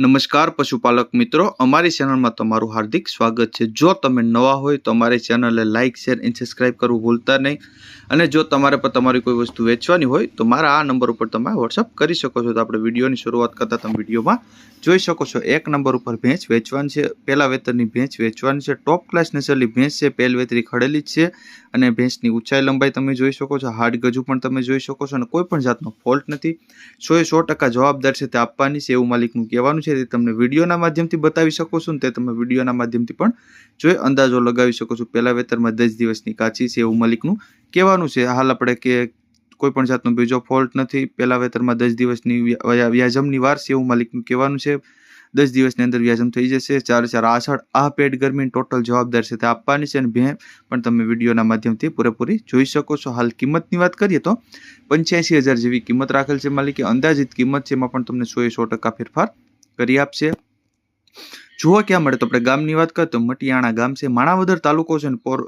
નમસ્કાર પશુપાલક મિત્રો, અમારી ચેનલમાં તમારું હાર્દિક સ્વાગત છે. જો તમે નવા હોય તો અમારી ચેનલને લાઇક શેર એન્ડ સબસ્ક્રાઈબ કરવું ભૂલતા નહીં. અને જો તમારે પર તમારી કોઈ વસ્તુ વેચવાની હોય તો મારા આ નંબર ઉપર તમે વોટ્સઅપ કરી શકો છો. તો આપણે વિડીયોની શરૂઆત કરતાં તમે વિડીયોમાં. જોઈ શકો છો, એક નંબર ઉપર ભેંચ વેચવાની છે, પહેલા વેતરની ભેંચ વેચવાની છે. ટોપ ક્લાસ નેસરલી ભેંસ છે, પહેલ વેતરી ખડેલી જ છે. અને ભેંસની ઊંચાઈ લંબાઈ તમે જોઈ શકો છો, હાડ ગજુ પણ તમે જોઈ શકો છો અને કોઈ પણ જાતનો ફોલ્ટ નથી. સો એ સો ટકા જવાબદાર છે તે આપવાની છે, એવું માલિકનું કહેવાનું છે. તે તમને વિડીયોના માધ્યમથી બતાવી શકો છો ને તે તમે વિડીયોના માધ્યમથી પણ જોઈ અંદાજો લગાવી શકો છો. પહેલા વેતરમાં દસ દિવસની કાચી છે એવું માલિકનું કહેવાનું છે. હાલ આપણે કે કોઈ પણ જાતનો બીજો ફોલ્ટ નથી. પહેલા વેતરમાં દસ દિવસની વ્યાજમની વાર છે એવું મલિકનું કહેવાનું છે. દસ દિવસની અંદર વ્યાજમ થઈ જશે. ચાર ચાર આસળ આ પેડ ગરમીની ટોટલ જવાબદાર છે તે આપવાની છે અને ભે પણ તમે વિડીયોના માધ્યમથી પૂરેપૂરી જોઈ શકો છો. હાલ કિંમતની વાત કરીએ તો પંચ્યાસી હજાર જેવી કિંમત રાખેલ છે માલિકે. અંદાજિત કિંમત છે એમાં પણ તમને સો એ સો ટકા ફેરફાર કરી આપશે. જોવા ક્યાં મળે. તો આપણે ગામની વાત કરીએ તો મટિયાણા ગામ છે. માણાવદર તાલુકો છે પોર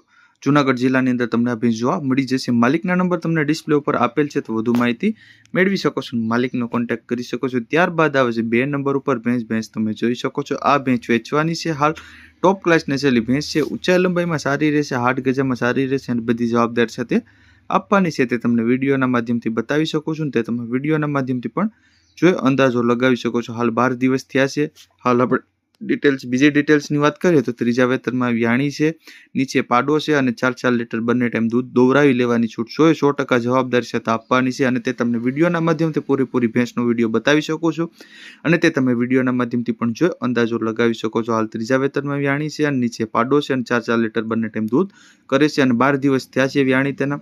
જુનાગઢ જિલ્લાની અંદર તમને ભેંસ જોવા મળી જશે. માલિકના નંબર તમને ડિસ્પ્લે ઉપર આપેલ છે, તો વધુ માહિતી મેળવી શકો છો માલિકનો કોન્ટેક્ટ કરી શકો છો. ત્યારબાદ આવે છે બે નંબર ઉપર ભેંસ ભેંસ તમે જોઈ શકો છો. આ ભેંસ વેચવાની છે હાલ. ટોપ ક્લાસ નેસેલી ભેંસ છે. ઊંચાઈ લંબાઈમાં સારી રહેશે હાડ ગજામાં સારી રહેશે અને બધી જવાબદાર સાથે આપવાની છે. તે તમને વિડીયોના માધ્યમથી બતાવી શકો છો તે તમે વિડીયોના માધ્યમથી પણ જોઈ અંદાજો લગાવી શકો છો, હાલ બાર દિવસ થયા છે. હાલ આપણે ડિટેલ્સ બીજી ડિટેલ્સની વાત કરીએ તો ત્રીજા વેતરમાં વ્યાણી છે, નીચે પાડો છે અને ચાર ચાર લીટર બંને ટાઈમ દૂધ દોવરાવી લેવાની છૂટ સો સો ટકા જવાબદાર તે આપવાની છે અને તે તમને વિડીયોના માધ્યમથી પૂરેપૂરી ભેંસનો વીડિયો બતાવી શકો છો. અને તે તમે વિડીયોના માધ્યમથી પણ જોઈ અંદાજો લગાવી શકો છો, હાલ ત્રીજા વેતનમાં વ્યાણી છે અને નીચે પાડો છે અને ચાર ચાર લીટર બંને ટાઈમ દૂધ કરે છે અને બાર દિવસ થયા છે વ્યાણી તેના.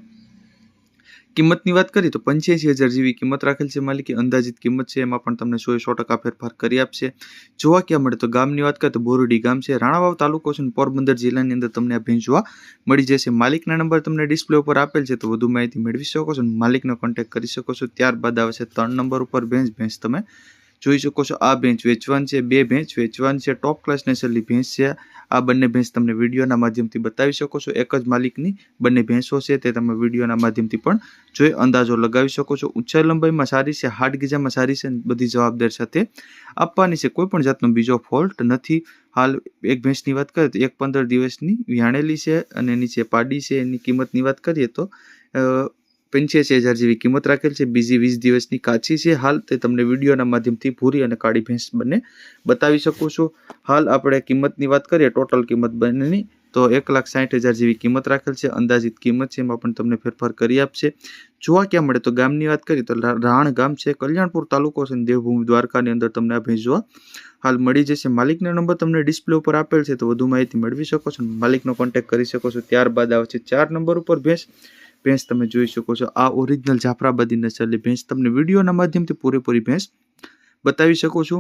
કિંમતની વાત કરીએ તો પંચ્યાસી હજાર જેવી કિંમત રાખેલ છે માલિકી. અંદાજિત કિંમત છે એમાં પણ તમને સો સો ટકા ફેરફાર કરી આપશે. જોવા ક્યાં મળે તો ગામની વાત કરીએ તો બોરડી ગામ છે. રાણાવાવ તાલુકો છે અને પોરબંદર જિલ્લાની અંદર તમને આ ભેંસ જોવા મળી જશે. માલિકના નંબર તમને ડિસ્પ્લે ઉપર આપેલ છે તો વધુ માહિતી મેળવી શકો છો માલિકનો કોન્ટેક્ટ કરી શકો છો. ત્યારબાદ આવે છે ત્રણ નંબર ઉપર ભેંસ. ભેંસ તમે જોઈ શકો છો, આ ભેંસ વેચવાની છે, બે ભેંસ વેચવાની છે ટોપ ક્લાસ નેસરલી ભેંસ છે. આ બંને ભેંસ તમને વિડીયોના માધ્યમથી બતાવી શકો છો. એક જ માલિકની બંને ભેંસો છે તે તમે વિડીયોના માધ્યમથી પણ જોઈ, અંદાજો લગાવી શકો છો. ઊંચાઈ લંબાઈમાં સારી છે હાડ ગીજામાં સારી છે, બધી જવાબદાર સાથે આપવાની છે. કોઈ પણ જાતનો બીજો ફોલ્ટ નથી. હાલ એક ભેંસની વાત કરીએ તો એક પંદર દિવસની વ્યાણેલી છે અને નીચે પાડી છે એની કિંમતની વાત કરીએ તો પંચ્યાસી હજાર જેવી કિંમત રાખેલ છે. બીજી વીસ દિવસની કાચી છે. હાલ તે તમને વિડીયોના માધ્યમથી ભૂરી અને કાળી ભેંસ બંને બતાવી શકો છો. હાલ આપણે કિંમતની વાત કરીએ, ટોટલ કિંમત બંનેની, તો એક લાખ સાઠ હજાર જેવી કિંમત રાખેલ છે. અંદાજિત કિંમત છે, એમાં પણ તમને ફેરફાર કરી આપશે. જોવા ક્યાં મળે તો ગામની વાત કરીએ, તો રાણ ગામ છે, કલ્યાણપુર તાલુકો છે. દેવભૂમિ દ્વારકાની અંદર તમને આ ભેંસ જોવા હાલ મળી જશે. માલિકનો નંબર તમને ડિસ્પ્લે ઉપર આપેલ છે, તો વધુ માહિતી મેળવી શકો છો માલિકનો કોન્ટેક્ટ કરી શકો છો. ત્યારબાદ છે ચાર નંબર ઉપર ભેંસ. ભેંસ તમે જોઈ શકો છો. આ ઓરિજિનલ જાફરાબાદી નસલની ભેંસ. તમને વિડીયોના માધ્યમથી પૂરેપૂરી ભેંસ બતાવી શકો છો.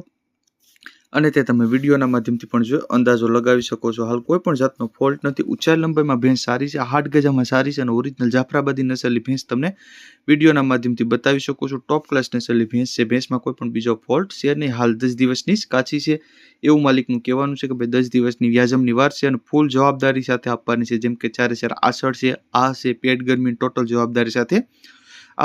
અને તે તમે વિડીયોના માધ્યમથી પણ જો અંદાજો લગાવી શકો છો. હાલ કોઈ પણ જાતનો ફોલ્ટ નથી. ઉંચાઈ લંબાઈમાં ભેંસ સારી છે, હાડ ગજામાં સારી છે અને ઓરિજિનલ જાફરાબાદી નસલની ભેંસ તમને વિડીયોના માધ્યમથી બતાવી શકો છો. ટોપ ક્લાસ નસલની ભેંસ છે. ભેંસમાં કોઈ પણ બીજો ફોલ્ટ છે નહીં. હાલ દસ દિવસની જ કાચી છે. એવું માલિકનું કહેવાનું છે કે ભાઈ દસ દિવસની વ્યાજમની વાર છે અને ફૂલ જવાબદારી સાથે આપવાની છે. જેમ કે ચારે ચાર આસળ છે, આ છે, પેટ ગરમી ટોટલ જવાબદારી સાથે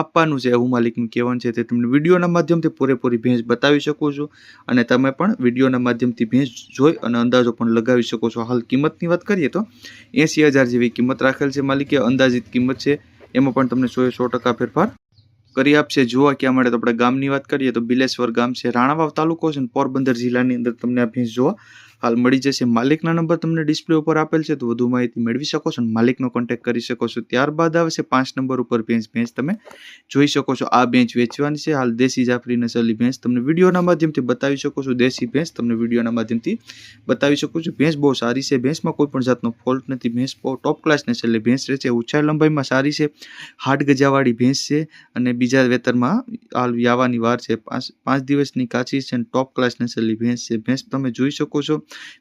આપવાનું છે એવું માલિકનું કહેવાનું છે તે તમને વિડીયોના માધ્યમથી પૂરેપૂરી ભેંસ બતાવી શકો છો અને તમે પણ વિડીયોના માધ્યમથી ભેંસ જોઈ અને અંદાજો પણ લગાવી શકો છો. હાલ કિંમતની વાત કરીએ તો એંસી હજાર જેવી કિંમત રાખેલ છે માલિકે, અંદાજિત કિંમત છે. એમાં પણ તમને સો એ સો ટકા ફેરફાર કરી આપશે. જોવા ક્યાં મળે તો આપણે ગામની વાત કરીએ તો બિલેશ્વર ગામ છે, રાણાવાવ તાલુકો છે અને પોરબંદર જિલ્લાની અંદર તમને આ ભેંસ જોવા હાલ મળી જશે. માલિકના નંબર તમને ડિસ્પ્લે ઉપર આપેલ છે, તો વધુ માહિતી મેળવી શકો છો અને માલિકનો કોન્ટેક્ટ કરી શકો છો. ત્યારબાદ આવે છે પાંચ નંબર ઉપર ભેંસ ભેંસ તમે જોઈ શકો છો. આ બેંચ વેચવાની છે. હાલ દેશી જાફરી નસલની ભેંસ તમને વિડીયોના માધ્યમથી બતાવી શકો છો. દેશી ભેંસ તમને વિડીયોના માધ્યમથી બતાવી શકો છો. ભેંસ બહુ સારી છે. ભેંસમાં કોઈ પણ જાતનો ફોલ્ટ નથી. ભેંસ ટોપ ક્લાસ નસલની ભેંસ રહે છે. ઊંચા લંબાઈમાં સારી છે. હાડ ગજાવાળી ભેંસ છે અને બીજા વેતરમાં હાલ વ્યાવાની વાર છે. પાંચ પાંચ દિવસની કાચી છે અને ટોપ ક્લાસ છેલ્લી ભેંસ છે. ભેંસ તમે જોઈ શકો છો.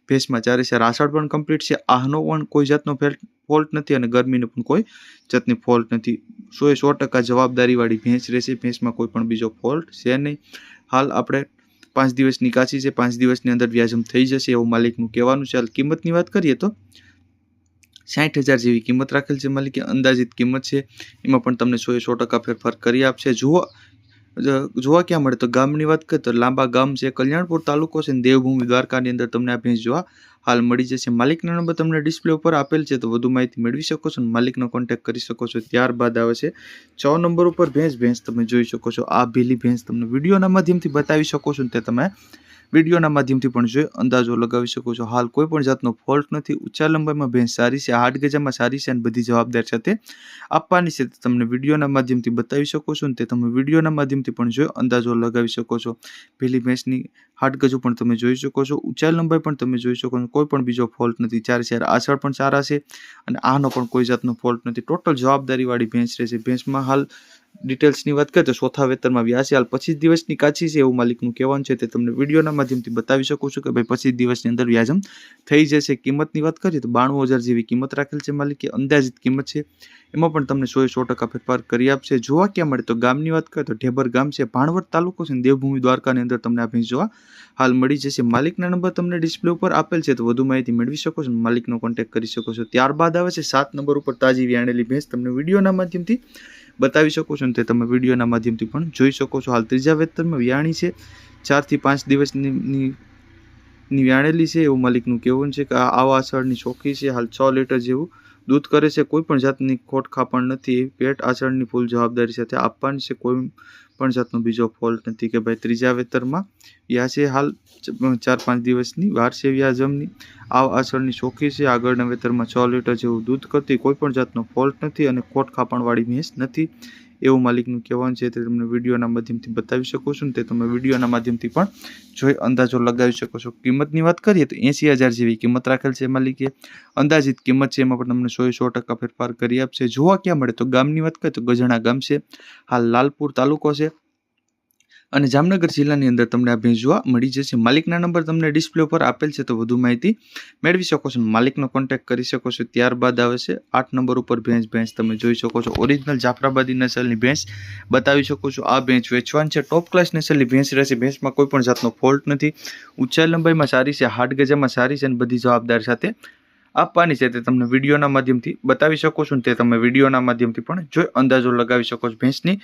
ભેંસમાં ચારે છે આષાઢ પણ કમ્પ્લીટ છે, આહનો પણ કોઈ જાતનો ફોલ્ટ નથી અને ગરમીનો પણ કોઈ જાતની ફોલ્ટ નથી. સો એ સો ટકા જવાબદારીવાળી ભેંસ રહેશે, ભેંસમાં કોઈ પણ બીજો ફોલ્ટ છે નહીં. હાલ આપણે પાંચ દિવસની કાચી છે, પાંચ દિવસની અંદર વ્યાજમ થઈ જશે એવું માલિકનું કહેવાનું છે. હાલ કિંમતની વાત કરીએ તો સાઠ હજાર જેવી કિંમત રાખેલ છે માલિકે. અંદાજિત કિંમત છે, એમાં પણ તમને સો એ સો ટકા ફેરફાર કરી આપશે. જુઓ જોવા ક્યાં મળે? તો ગામની વાત કરીએ તો લાંબા ગામ છે, કલ્યાણપુર તાલુકો છે દેવભૂમિ દ્વારકાની અંદર તમને આ ભેંસ જોવા હાલ મળી જશે. માલિકનો નંબર તમને ડિસ્પ્લે ઉપર આપેલ છે, તો વધુ માહિતી મેળવી શકો છો અને માલિકનો કોન્ટેક્ટ કરી શકો છો. ત્યારબાદ આવે છે, છ નંબર ઉપર ભેંસ ભેંસ તમે જોઈ શકો છો. આ ભીલી ભેંસ તમને વિડીયોના માધ્યમથી બતાવી શકો છો તે તમે વિડીયોના માધ્યમથી પણ જોઈ અંદાજો લગાવી શકો છો. હાલ કોઈ પણ જાતનો ફોલ્ટ નથી. ઊંચા લંબાઈમાં ભેંસ સારી છે હાડ ગજામાં સારી છે અને બધી જવાબદાર સાથે આપવાની છે. તે તમને વિડીયોના માધ્યમથી બતાવી શકો છો ને તે તમે વિડીયોના માધ્યમથી પણ જોઈ અંદાજો લગાવી શકો છો. પહેલી ભેંસની હાડ ગજુ પણ તમે જોઈ શકો છો. ઊંચા લંબાઈ પણ તમે જોઈ શકો છો. કોઈ પણ બીજો ફોલ્ટ નથી. ચાર ચાર આસળ પણ સારા છે અને આનો પણ કોઈ જાતનો ફોલ્ટ નથી. ટોટલ જવાબદારીવાળી ભેંસ રહેશે ભેંસમાં હાલ ડિટેલ્સની વાત કરીએ તો ચોથા વેતરમાં વ્યાસે હાલ પચીસ દિવસની કાચી છે એવું માલિકનું કહેવાનું છે. તે તમને વિડીયોના માધ્યમથી બતાવી શકું છું કે ભાઈ પચીસ દિવસની અંદર વ્યાજમ થઈ જશે. કિંમતની વાત કરીએ તો બાણું હજાર જેવી કિંમત રાખેલ છે માલિકે. અંદાજિત કિંમત છે એમાં પણ તમને સો સો ટકા ફેરફાર કરી આપશે. જોવા ક્યાં મળે તો ગામની વાત કરીએ તો ઢેબર ગામ છે. ભાણવડ તાલુકો છે દેવભૂમિ દ્વારકાની અંદર તમને આ ભેંસ જોવા હાલ મળી જશે. માલિકના નંબર તમને ડિસ્પ્લે ઉપર આપેલ છે. તો વધુ માહિતી મેળવી શકો છો માલિકનો કોન્ટેક્ટ કરી શકો છો. ત્યારબાદ આવે છે સાત નંબર ઉપર તાજી વ્યાણેલી ભેંસ. તમને વિડીયોના માધ્યમથી બતાવી શકો છો ને તે તમે વિડીયોના માધ્યમથી પણ જોઈ શકો છો. હાલ ત્રીજા વેતનમાં વ્યાણી છે. ચારથી પાંચ દિવસની વ્યાણેલી છે એવું માલિકનું કહેવું છે કે આવા અસરની ચોખ્ખી છે. હાલ છ લીટર જેવું દૂધ કરે છે, કોઈ પણ જાતની ખોટ ખાપણ નથી. પેટ આચરણની ફૂલ જવાબદારી સાથે આપવાની છે, કોઈ પણ જાતનો બીજો ફોલ્ટ નથી કે ભાઈ ત્રીજા વેતરમાં વ્યાજે હાલ ચાર પાંચ દિવસની વાર વ્યાજમની. આ આસળની ચોખ્ખી છે. આગળના વેતરમાં છ લીટર જેવું દૂધ કરતી કોઈ પણ જાતનો ફોલ્ટ નથી અને ખોટ ખાપણવાળી ભેંસ નથી. એવું માલિકનું કહેવાનું છે તે તમને વિડીયોના માધ્યમથી બતાવી શકો છો તે તમે વિડીયોના માધ્યમથી પણ જોઈ, અંદાજો લગાવી શકો છો. કિંમતની વાત કરીએ તો એંસી હજાર જેવી કિંમત રાખેલ છે માલિકે. અંદાજિત કિંમત છે એમાં પણ તમને સો સો ટકા ફેરફાર કરી આપશે. જોવા ક્યાં મળે તો ગામની વાત કરીએ તો ગજણા ગામ છે. હાલ લાલપુર તાલુકો છે. અને જામનગર જિલ્લાની અંદર તમને આ ભેંસ જોવા મળી જશે. માલિકના નંબર તમને ડિસ્પ્લે ઉપર આપેલ છે, તો વધુ માહિતી મેળવી શકો છો. માલિકનો કોન્ટેક્ટ કરી શકો છો. ત્યારબાદ આવે છે, આઠ નંબર ઉપર ભેંસ ભેંસ તમે જોઈ શકો છો. ઓરિજિનલ જાફરાબાદી નસલની ભેંસ બતાવી શકો છો. આ ભેંસ વેચવાન છે. ટોપ ક્લાસ નસલની ભેંસ રહેશે. ભેંસમાં કોઈ પણ જાતનો ફોલ્ટ નથી. ઊંચાઈ લંબાઈમાં સારી છે હાડ ગજામાં સારી છે અને બધી જવાબદાર સાથે આપવાની છે તે તમને વિડીયોના માધ્યમથી બતાવી શકો છો તે તમે વિડીયોના માધ્યમથી પણ જોઈ અંદાજો લગાવી શકો છો ભેંસની.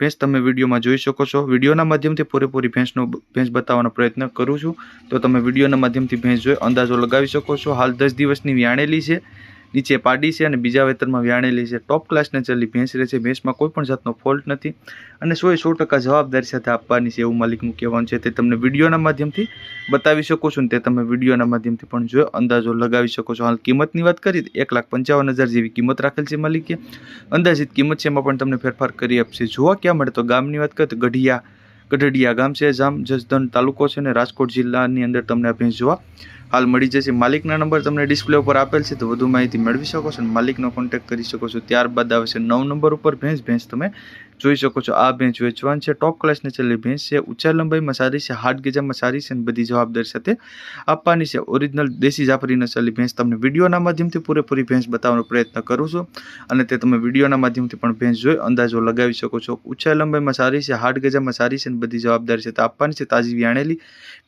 ભેંસ તમે વિડીયોમાં જોઈ શકો છો. વિડીયોના માધ્યમથી પૂરેપૂરી ભેંસનો ભેંસ બતાવવાનો પ્રયત્ન કરું છું. તો તમે વિડીયોના માધ્યમથી ભેંસ જોઈ અંદાજો લગાવી શકો છો. હાલ દસ દિવસની વ્યાણેલી છે. નીચે પાડી છે અને બીજા વેતરમાં વ્યાણેલી છે. ટોપ ક્લાસને ચલી ભેંસ રહે છે. ભેંસમાં કોઈ પણ જાતનો ફોલ્ટ નથી અને સો સો ટકા જવાબદારી સાથે આપવાની છે એવું માલિકનું કહેવાનું છે. તે તમને વિડીયોના માધ્યમથી બતાવી શકો છો ને તે તમે વિડીયોના માધ્યમથી પણ જો અંદાજો લગાવી શકો છો. હાલ કિંમતની વાત કરીએ તો એક લાખ પંચાવન હજાર જેવી કિંમત રાખેલ છે માલિકે. અંદાજિત કિંમત છે એમાં પણ તમને ફેરફાર કરી આપશે. જોવા ક્યાં મળે તો ગામની વાત કરીએ તો ગઢિયા ગઢડિયા ગામ છે, જામ જસદણ તાલુકો છે અને રાજકોટ જિલ્લાની અંદર તમને આ ભેંસ જોવા હાલ મળી જશે. માલિકના નંબર તમને ડિસ્પ્લે ઉપર આપેલ છે, તો વધુ માહિતી મેળવી શકો છો અને માલિકનો કોન્ટેક્ટ કરી શકો છો. ત્યારબાદ આવે છે નવ નંબર ઉપર ભેંસ ભેંસ તમે જોઈ શકો છો, આ બેન્ચ વેચવાન છે. ટોપ ક્લાસની છેલ્લી ભેંસ છે. ઊંચા લંબાઈમાં સારી છે હાર્ડ ગેજામાં સારી છે અને બધી જવાબદારી સાથે આપવાની છે. ઓરિજિનલ દેશી જાફરી નસલની ભેંસ તમને વિડીયોના માધ્યમથી પૂરેપૂરી ભેંસ બતાવવાનો પ્રયત્ન કરું છું અને તે તમે વિડીયોના માધ્યમથી પણ ભેંસ જોઈ અંદાજો લગાવી શકો છો. ઊંચા લંબાઈમાં સારી છે હાર્ડ ગજામાં સારી છે અને બધી જવાબદારી સાથે આપવાની છે. તાજી વ્યાણેલી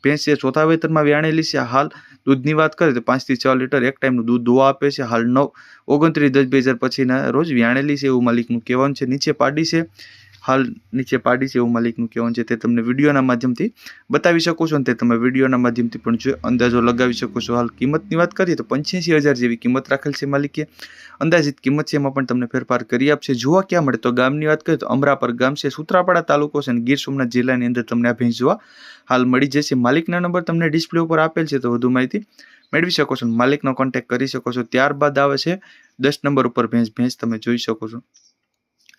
ભેંસ છે. ચોથા વેતરમાં વ્યાણેલી છે. હાલ દૂધની વાત કરીએ તો પાંચથી છ લીટર એક ટાઈમનું દૂધ દોવા આપે છે. હાલ નવ ઓગણત્રીસ દસ બે હજાર પછીના રોજ વ્યાણેલી છે એવું માલિકનું કહેવાનું છે. નીચે પાડી છે. હાલ નીચે પાડી છે એવું માલિકનું કહેવાનું છે. તે તમને વિડીયોના માધ્યમથી બતાવી શકો છો અને તે તમે વિડીયોના માધ્યમથી પણ જોઈ અંદાજો લગાવી શકો છો. હાલ કિંમતની વાત કરીએ તો પંચ્યાસી હજાર જેવી કિંમત રાખેલ છે માલિકે. અંદાજિત કિંમત છે એમાં પણ તમને ફેરફાર કરી આપશે. જોવા ક્યાં મળે તો ગામની વાત કરીએ તો અમરાપર ગામ છે, સુત્રાપાડા તાલુકો છે અને ગીર સોમનાથ જિલ્લાની અંદર તમને આ ભેંસ જોવા હાલ મળી જશે. માલિકના નંબર તમને ડિસ્પ્લે ઉપર આપેલ છે તો વધુ માહિતી મેળવી શકો છો માલિકનો કોન્ટેક્ટ કરી શકો છો. ત્યારબાદ આવે છે દસ નંબર ઉપર ભેંસ ભેંસ તમે જોઈ શકો છો.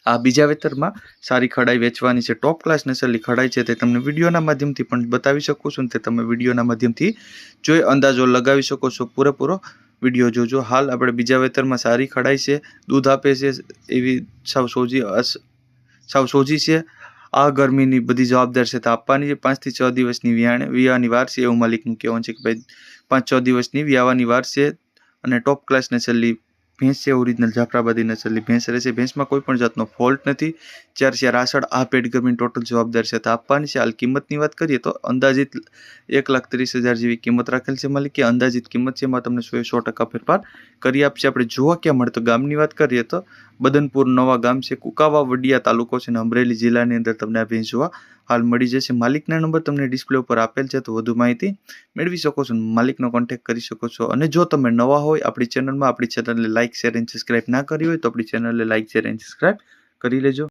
આ બીજા વેતરમાં સારી ખડાઈ વેચવાની છે. ટોપ ક્લાસ નસલની ખડાઈ છે તે તમને વિડીયોના માધ્યમથી પણ બતાવી શકું છું તે તમે વિડીયોના માધ્યમથી જોઈ અંદાજો લગાવી શકો છો. પૂરેપૂરો વીડિયો જોજો. હાલ આપણે બીજા વેતરમાં સારી ખડાઈ છે. દૂધ આપે છે એવી સાવ સોજી સાવ સોજી છે. આ ગરમીની બધી જવાબદાર છે તો આપવાની છે. પાંચથી છ દિવસની વિયાણ વિયાની વાર છે એવું માલિકનું કહેવાનું છે કે ભાઈ પાંચ છ દિવસની વિયાવાની વાર છે અને ટોપ ક્લાસને નસલની ભેંસ છે, ઓરિજિનલ જાફરાબાદી નસલની ભેંસ રહેશે ભેંસમાં કોઈ પણ જાતનો ફોલ્ટ નથી. ચાર ચાર આસળ, આ પેડ ગરમીની ટોટલ જવાબદાર છે. તો આપવાની છે, હાલ કિંમતની વાત કરીએ તો અંદાજિત એક લાખ ત્રીસ હજાર જેવી કિંમત રાખેલ છે માલિકે. અંદાજિત કિંમત છે એમાં તમને સો સો ટકા ફેરફાર કરી આપશે. આપણે જોવા ક્યાં મળે તો ગામની વાત કરીએ તો બદનપુર નવા ગામ છે, કુકાવા વડિયા તાલુકો છે અને અમરેલી જિલ્લાની અંદર તમને આ ભેંસ જોવા હાલ મળી જશે. માલિકના નંબર તમને ડિસ્પ્લે ઉપર આપેલ છે, તો વધુ માહિતી મેળવી શકો છો માલિકનો કોન્ટેક્ટ કરી શકો છો. અને જો તમે નવા હોય આપણી ચેનલમાં આપણી ચેનલને લાઇક શેર એન્ડ સબસ્ક્રાઇબ ના કરી હોય, તો આપણી ચેનલને લાઇક શેર એન્ડ સબસ્ક્રાઇબ કરી લેજો.